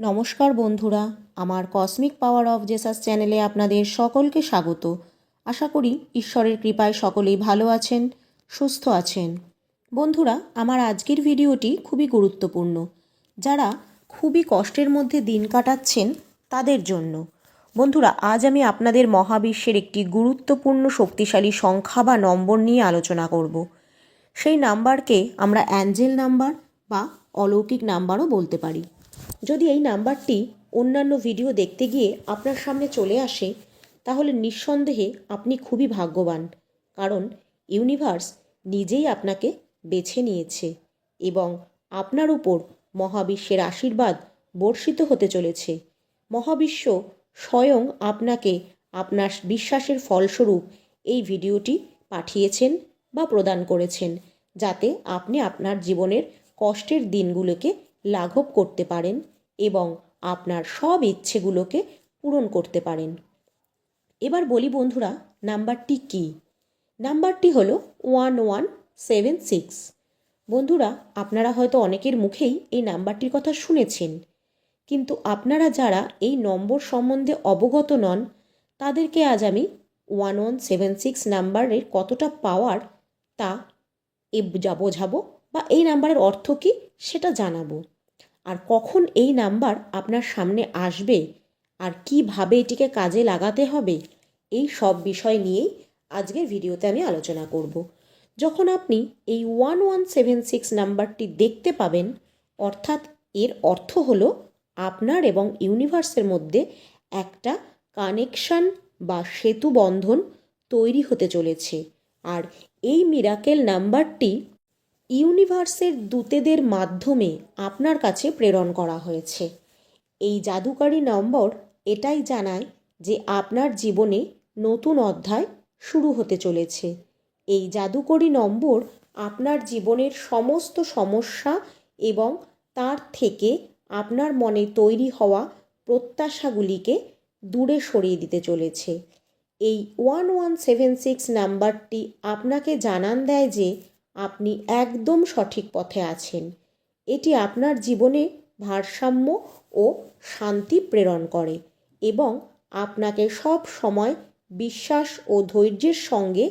নমস্কার বন্ধুরা, আমার কসমিক পাওয়ার অফ জেসাস চ্যানেলে আপনাদের সকলকে স্বাগত। আশা করি ঈশ্বরের কৃপায় সকলেই ভালো আছেন, সুস্থ আছেন। বন্ধুরা, আমার আজকের ভিডিওটি খুবই গুরুত্বপূর্ণ। যারা খুবই কষ্টের মধ্যে দিন কাটাচ্ছেন, তাদের জন্য। বন্ধুরা, আজ আমি আপনাদের মহাবিশ্বের একটি গুরুত্বপূর্ণ শক্তিশালী সংখ্যা বা নম্বর নিয়ে আলোচনা করব। সেই নাম্বারকে আমরা অ্যাঞ্জেল নাম্বার বা অলৌকিক নাম্বারও বলতে পারি। যদি এই নাম্বারটি অন্যান্য ভিডিও দেখতে গিয়ে আপনার সামনে চলে আসে, তাহলে নিঃসন্দেহে আপনি খুবই ভাগ্যবান, কারণ ইউনিভার্স নিজেই আপনাকে বেছে নিয়েছে এবং আপনার উপর মহাবিশ্বের আশীর্বাদ বর্ষিত হতে চলেছে। মহাবিশ্ব স্বয়ং আপনাকে আপনার বিশ্বাসের ফলস্বরূপ এই ভিডিওটি পাঠিয়েছেন বা প্রদান করেছেন, যাতে আপনি আপনার জীবনের কষ্টের দিনগুলোকে লাঘব করতে পারেন। এবং আপনার সব ইচ্ছেগুলোকে পূরণ করতে পারেন। এবার বলি বন্ধুরা, নাম্বারটি কি? নাম্বারটি হলো ওয়ান ওয়ান সেভেন সিক্স। বন্ধুরা, আপনারা হয়তো অনেকের মুখেই এই নাম্বারটির কথা শুনেছেন, কিন্তু আপনারা যারা এই নম্বর সম্বন্ধে অবগত নন, তাদেরকে আজ আমি ওয়ান ওয়ান সেভেন সিক্স নাম্বারের কতটা পাওয়ার তা এ বোঝাবো বা এই নাম্বারের অর্থ কী সেটা জানাব। আর কখন এই নাম্বার আপনার সামনে আসবে? আর কীভাবে এটিকে কাজে লাগাতে হবে? এই সব বিষয় নিয়েই আজকের ভিডিওতে আমি আলোচনা করব। যখন আপনি এই ওয়ান ওয়ান সেভেন সিক্স নাম্বারটি দেখতে পাবেন, অর্থাৎ এর অর্থ হলো আপনার এবং ইউনিভার্সের মধ্যে একটা কানেকশন বা সেতু বন্ধন তৈরি হতে চলেছে। আর এই মিরাকেল নাম্বারটি ইউনিভার্সের দূতেদের মাধ্যমে আপনার কাছে প্রেরণ করা হয়েছে। এই জাদুকারী নম্বর এটাই জানায় যে আপনার জীবনে নতুন অধ্যায় শুরু হতে চলেছে। এই জাদুকরী নম্বর আপনার জীবনের সমস্ত সমস্যা এবং তার থেকে আপনার মনে তৈরি হওয়া প্রত্যাশাগুলিকে দূরে সরিয়ে দিতে চলেছে। এই ওয়ান ওয়ান সেভেন সিক্স নাম্বারটি আপনাকে জানান দেয় যে আপনি একদম সঠিক পথে আছেন। এটি আপনার জীবনে ভারসাম্য ও শান্তি প্রেরণ করে এবং আপনাকে সব সময় বিশ্বাস ও ধৈর্যের সঙ্গে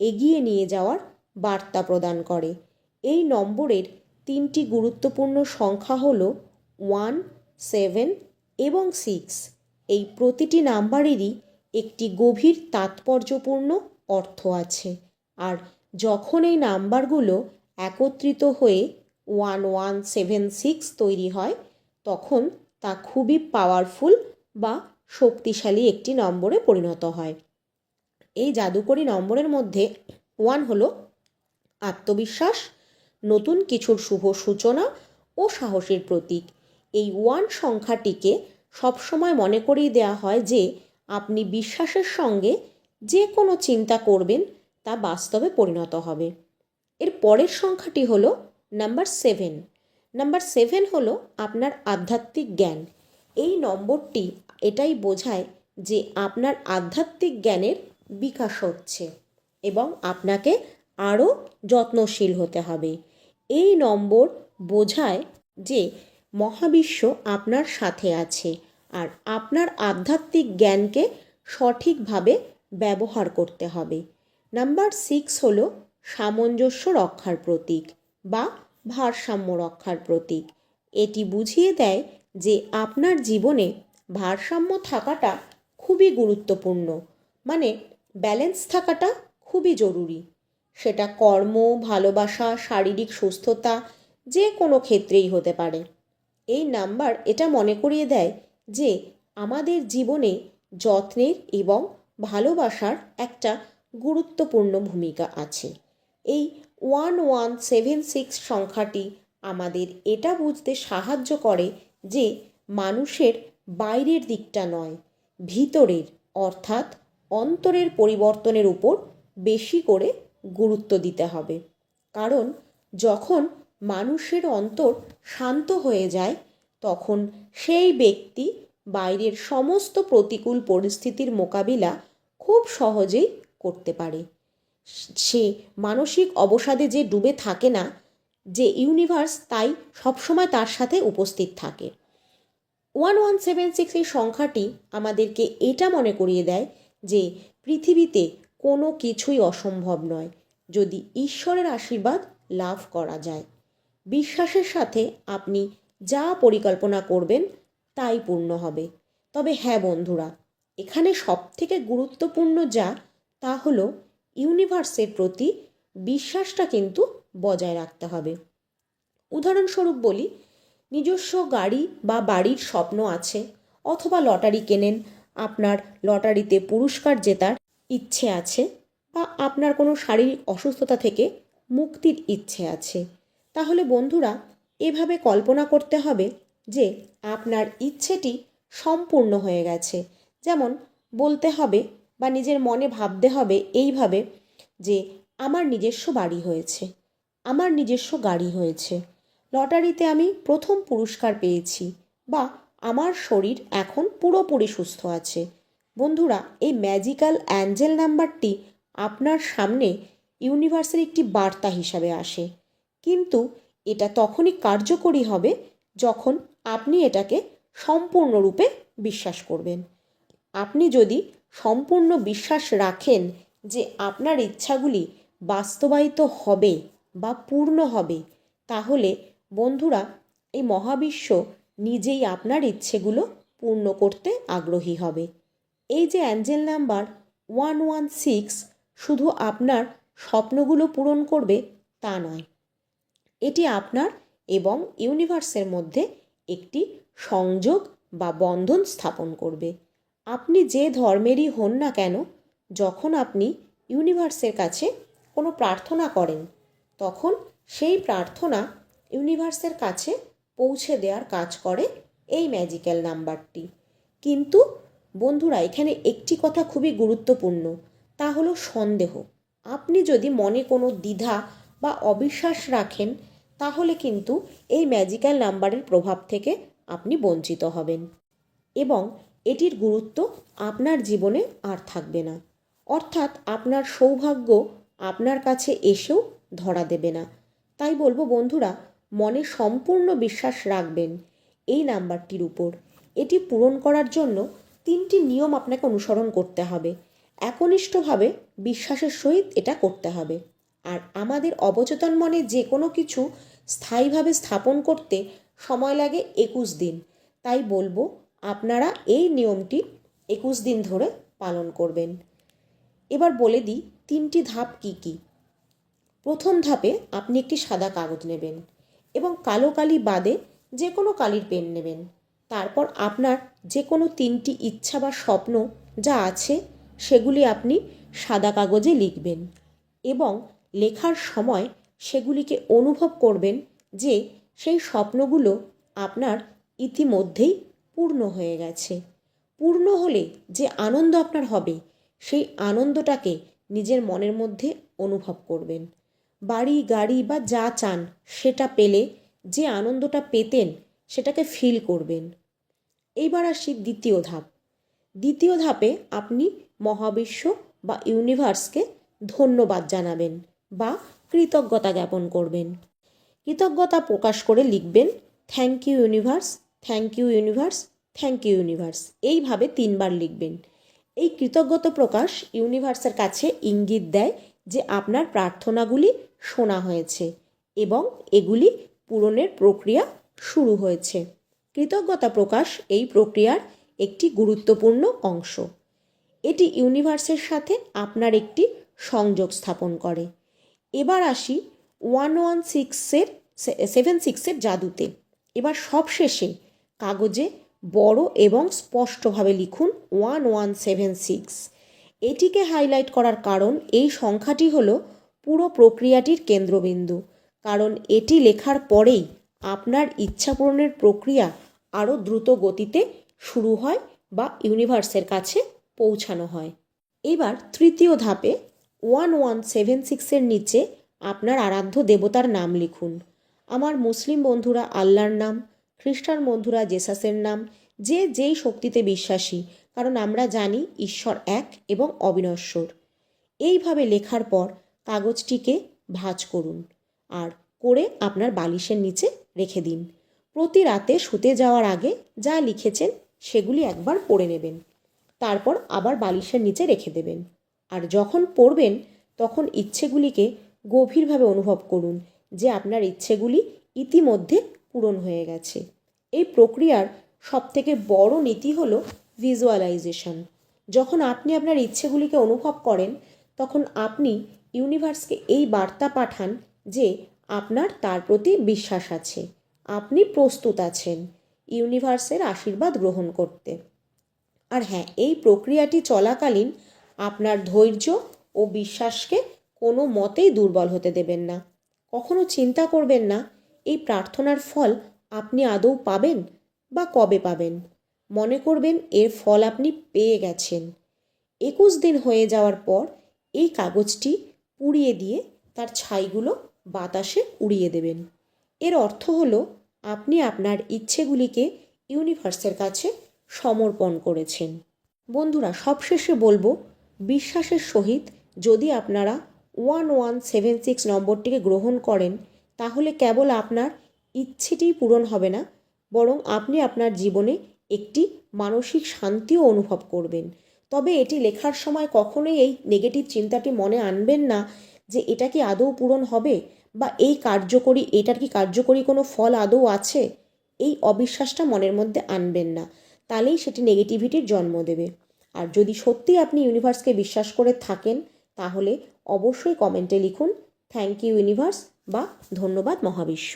এগিয়ে নিয়ে যাওয়ার বার্তা প্রদান করে। এই নম্বরের তিনটি গুরুত্বপূর্ণ সংখ্যা হল ওয়ান, সেভেন এবং সিক্স। এই প্রতিটি নাম্বারেরই একটি গভীর তাৎপর্যপূর্ণ অর্থ আছে। আর যখন এই নাম্বারগুলো একত্রিত হয়ে ওয়ান ওয়ান সেভেন সিক্স তৈরি হয়, তখন তা খুবই পাওয়ারফুল বা শক্তিশালী একটি নম্বরে পরিণত হয়। এই জাদুকরী নম্বরের মধ্যে ওয়ান হলো আত্মবিশ্বাস, নতুন কিছুর শুভ সূচনা ও সাহসের প্রতীক। এই ওয়ান সংখ্যাটিকে সবসময় মনে করিয়ে দেওয়া হয় যে, আপনি বিশ্বাসের সঙ্গে যে কোনো চিন্তা করবেন তা বাস্তবে পরিণত হবে। এর পরের সংখ্যাটি হলো নাম্বার সেভেন নাম্বার সেভেন হলো আপনার আধ্যাত্মিক জ্ঞান। এই নম্বরটি এটাই বোঝায় যে আপনার আধ্যাত্মিক জ্ঞানের বিকাশ হচ্ছে এবং আপনাকে আরও যত্নশীল হতে হবে। এই নম্বর বোঝায় যে মহাবিশ্ব আপনার সাথে আছে আর আপনার আধ্যাত্মিক জ্ঞানকে সঠিকভাবে ব্যবহার করতে হবে। নাম্বার সিক্স হলো সামঞ্জস্য রক্ষার প্রতীক বা ভারসাম্য রক্ষার প্রতীক। এটি বুঝিয়ে দেয় যে আপনার জীবনে ভারসাম্য থাকাটা খুবই গুরুত্বপূর্ণ মানে ব্যালেন্স থাকাটা খুবই জরুরি। সেটা কর্ম, ভালোবাসা, শারীরিক সুস্থতা যে কোনো ক্ষেত্রেই হতে পারে। এই নাম্বার এটা মনে করিয়ে দেয় যে আমাদের জীবনে যত্নের এবং ভালোবাসার একটা গুরুত্বপূর্ণ ভূমিকা আছে। এই ওয়ান ওয়ান সেভেন সিক্স সংখ্যাটি আমাদের এটা বুঝতে সাহায্য করে যে মানুষের বাইরের দিকটা নয়, ভিতরের, অর্থাৎ অন্তরের পরিবর্তনের উপর বেশি করে গুরুত্ব দিতে হবে। কারণ যখন মানুষের অন্তর শান্ত হয়ে যায়, তখন সেই ব্যক্তি বাইরের সমস্ত প্রতিকূল পরিস্থিতির মোকাবিলা খুব সহজেই করতে পারে। সে মানসিক অবসাদে যে ডুবে থাকে না, যে ইউনিভার্স তাই সবসময় তার সাথে উপস্থিত থাকে। ওয়ান ওয়ান সেভেন সিক্স এই সংখ্যাটি আমাদেরকে এটা মনে করিয়ে দেয় যে পৃথিবীতে কোনো কিছুই অসম্ভব নয়, যদি ঈশ্বরের আশীর্বাদ লাভ করা যায়। বিশ্বাসের সাথে আপনি যা পরিকল্পনা করবেন তাই পূর্ণ হবে। তবে হ্যাঁ বন্ধুরা, এখানে সবথেকে গুরুত্বপূর্ণ যা তা হলো ইউনিভার্সের প্রতি বিশ্বাসটা কিন্তু বজায় রাখতে হবে। উদাহরণস্বরূপ বলি, নিজস্ব গাড়ি বা বাড়ির স্বপ্ন আছে অথবা লটারি কেনেন, আপনার লটারিতে পুরস্কার জেতার ইচ্ছে আছে বা আপনার কোনো শারীরিক অসুস্থতা থেকে মুক্তির ইচ্ছে আছে। তাহলে বন্ধুরা, এভাবে কল্পনা করতে হবে যে আপনার ইচ্ছেটি সম্পূর্ণ হয়ে গেছে। যেমন বলতে হবে বা নিজের মনে ভাবতে হবে এইভাবে যে আমার নিজস্ব বাড়ি হয়েছে, আমার নিজস্ব গাড়ি হয়েছে। লটারিতে আমি প্রথম পুরস্কার পেয়েছি বা আমার শরীর এখন পুরোপুরি সুস্থ আছে। বন্ধুরা, এই ম্যাজিক্যাল অ্যাঞ্জেল নাম্বারটি আপনার সামনে ইউনিভার্সের একটি বার্তা হিসাবে আসে। কিন্তু এটা তখনই কার্যকরী হবে যখন আপনি এটাকে সম্পূর্ণরূপে বিশ্বাস করবেন। আপনি যদি সম্পূর্ণ বিশ্বাস রাখেন যে আপনার ইচ্ছাগুলি বাস্তবায়িত হবে বা পূর্ণ হবে। তাহলে বন্ধুরা, এই মহাবিশ্ব নিজেই আপনার ইচ্ছেগুলো পূর্ণ করতে আগ্রহী হবে। এই যে angel number one one six শুধু আপনার স্বপ্নগুলো পূরণ করবে তা নয়, এটি আপনার এবং ইউনিভার্সের মধ্যে একটি সংযোগ বা বন্ধন স্থাপন করবে। আপনি যে ধর্মেরই হন না কেন, যখন আপনি ইউনিভার্সের কাছে কোনো প্রার্থনা করেন, তখন সেই প্রার্থনা ইউনিভার্সের কাছে পৌঁছে দেওয়ার কাজ করে এই ম্যাজিক্যাল নাম্বারটি। কিন্তু বন্ধুরা, এখানে একটি কথা খুবই গুরুত্বপূর্ণ, তা হলো সন্দেহ। আপনি যদি মনে কোনো দ্বিধা বা অবিশ্বাস রাখেন, তাহলে কিন্তু এই ম্যাজিক্যাল নাম্বারের প্রভাব থেকে আপনি বঞ্চিত হবেন। এবং এটির গুরুত্ব আপনার জীবনে আর থাকবে না। অর্থাৎ আপনার সৌভাগ্য আপনার কাছে এসেও ধরা দেবে না। তাই বলব বন্ধুরা, মনে সম্পূর্ণ বিশ্বাস রাখবেন এই নাম্বারটির উপর। এটি পূরণ করার জন্য তিনটি নিয়ম আপনাকে অনুসরণ করতে হবে। একনিষ্ঠভাবে বিশ্বাসের সহিত এটা করতে হবে। আর আমাদের অবচেতন মনে যে কোনো কিছু স্থায়ীভাবে স্থাপন করতে সময় লাগে একুশ দিন। তাই বলব আপনারা এই নিয়মটি একুশ দিন ধরে পালন করবেন। এবার বলে দিই, তিনটি ধাপ কি কি? প্রথম ধাপে আপনি একটি সাদা কাগজ নেবেন এবং কালো কালি বাদে যে কোনো কালির পেন নেবেন। তারপর আপনার যে কোনো তিনটি ইচ্ছা বা স্বপ্ন যা আছে, সেগুলি আপনি সাদা কাগজে লিখবেন এবং লেখার সময় সেগুলিকে অনুভব করবেন যে সেই স্বপ্নগুলো আপনার ইতিমধ্যেই পূর্ণ হয়ে গেছে। পূর্ণ হলে যে আনন্দ আপনার হবে, সেই আনন্দটাকে নিজের মনের মধ্যে অনুভব করবেন। বাড়ি, গাড়ি বা যা চান, সেটা পেলে যে আনন্দটা পেতেন, সেটাকে ফিল করবেন। এইবার আসি দ্বিতীয় ধাপ। দ্বিতীয় ধাপে আপনি মহাবিশ্ব বা ইউনিভার্সকে ধন্যবাদ জানাবেন বা কৃতজ্ঞতা জ্ঞাপন করবেন। কৃতজ্ঞতা প্রকাশ করে লিখবেন thank you universe thank you universe thank you universe. এইভাবে তিনবার লিখবেন। এই কৃতজ্ঞতা প্রকাশ ইউনিভার্সের কাছে ইঙ্গিত দেয় যে আপনার প্রার্থনাগুলি শোনা হয়েছে এবং এগুলি পূরণের প্রক্রিয়া শুরু হয়েছে। কৃতজ্ঞতা প্রকাশ এই প্রক্রিয়ার একটি গুরুত্বপূর্ণ অংশ। এটি ইউনিভার্সের সাথে আপনার একটি সংযোগ স্থাপন করে। এবার আসি ওয়ান ওয়ান সিক্সের সেভেন সিক্সের জাদুতে। এবার সবশেষে কাগজে বড় এবং স্পষ্টভাবে লিখুন ওয়ান ওয়ান সেভেন সিক্স। এটিকে হাইলাইট করার কারণ এই সংখ্যাটি হলো পুরো প্রক্রিয়াটির কেন্দ্রবিন্দু, কারণ এটি লেখার পরেই আপনার ইচ্ছা পূরণের প্রক্রিয়া আরও দ্রুত গতিতে শুরু হয় বা ইউনিভার্সের কাছে পৌঁছানো হয়। এবার তৃতীয় ধাপে ওয়ান ওয়ান সেভেন সিক্সের নিচে আপনার আরাধ্য দেবতার নাম লিখুন। আমার মুসলিম বন্ধুরা আল্লাহর নাম খ্রিস্টান বন্ধুরা জেসাসের নাম। যে যেই শক্তিতে বিশ্বাসী, কারণ আমরা জানি ঈশ্বর এক এবং অবিনশ্বর। এইভাবে লেখার পর কাগজটিকে ভাঁজ করুন আর করে আপনার বালিশের নিচে রেখে দিন। প্রতি রাতে শুতে যাওয়ার আগে যা লিখেছেন সেগুলি একবার পড়ে নেবেন। তারপর আবার বালিশের নিচে রেখে দেবেন। আর যখন পড়বেন, তখন ইচ্ছেগুলিকে গভীরভাবে অনুভব করুন যে আপনার ইচ্ছেগুলি ইতিমধ্যে পূরণ হয়ে গেছে। এই প্রক্রিয়ার সবথেকে বড় নীতি হলো ভিজুয়ালাইজেশন যখন আপনি আপনার ইচ্ছেগুলিকে অনুভব করেন, তখন আপনি ইউনিভার্সকে এই বার্তা পাঠান যে আপনার তার প্রতি বিশ্বাস আছে, আপনি প্রস্তুত আছেন ইউনিভার্সের আশীর্বাদ গ্রহণ করতে। আর হ্যাঁ এই প্রক্রিয়াটি চলাকালীন আপনার ধৈর্য ও বিশ্বাসকে কোনো মতেই দুর্বল হতে দেবেন না। কখনো চিন্তা করবেন না এই প্রার্থনার ফল আপনি আদৌ পাবেন বা কবে পাবেন? মনে করবেন এর ফল আপনি পেয়ে গেছেন। একুশ দিন হয়ে যাওয়ার পর এই কাগজটি পুড়িয়ে দিয়ে তার ছাইগুলো বাতাসে উড়িয়ে দেবেন। এর অর্থ হলো আপনি আপনার ইচ্ছেগুলিকে ইউনিভার্সের কাছে সমর্পণ করেছেন। বন্ধুরা, সবশেষে বলব, বিশ্বাসের সহিত যদি আপনারা ওয়ান ওয়ান সেভেন সিক্স নম্বরটিকে গ্রহণ করেন তাহলে কেবল আপনার ইচ্ছেটিই পূরণ হবে না, বরং আপনি আপনার জীবনে একটি মানসিক শান্তিও অনুভব করবেন। তবে এটি লেখার সময় কখনোই এই নেগেটিভ চিন্তাটি মনে আনবেন না যে এটা কি আদৌ পূরণ হবে, বা এই কার্যকরী, এটার কি কার্যকরী কোনো ফল আদৌ আছে? এই অবিশ্বাসটা মনের মধ্যে আনবেন না, তাহলেই সেটি নেগেটিভিটির জন্ম দেবে। আর যদি সত্যি আপনি ইউনিভার্সকে বিশ্বাস করে থাকেন, তাহলে অবশ্যই কমেন্টে লিখুন থ্যাংক ইউ ইউনিভার্স বা ধন্যবাদ মহাবিশ্ব।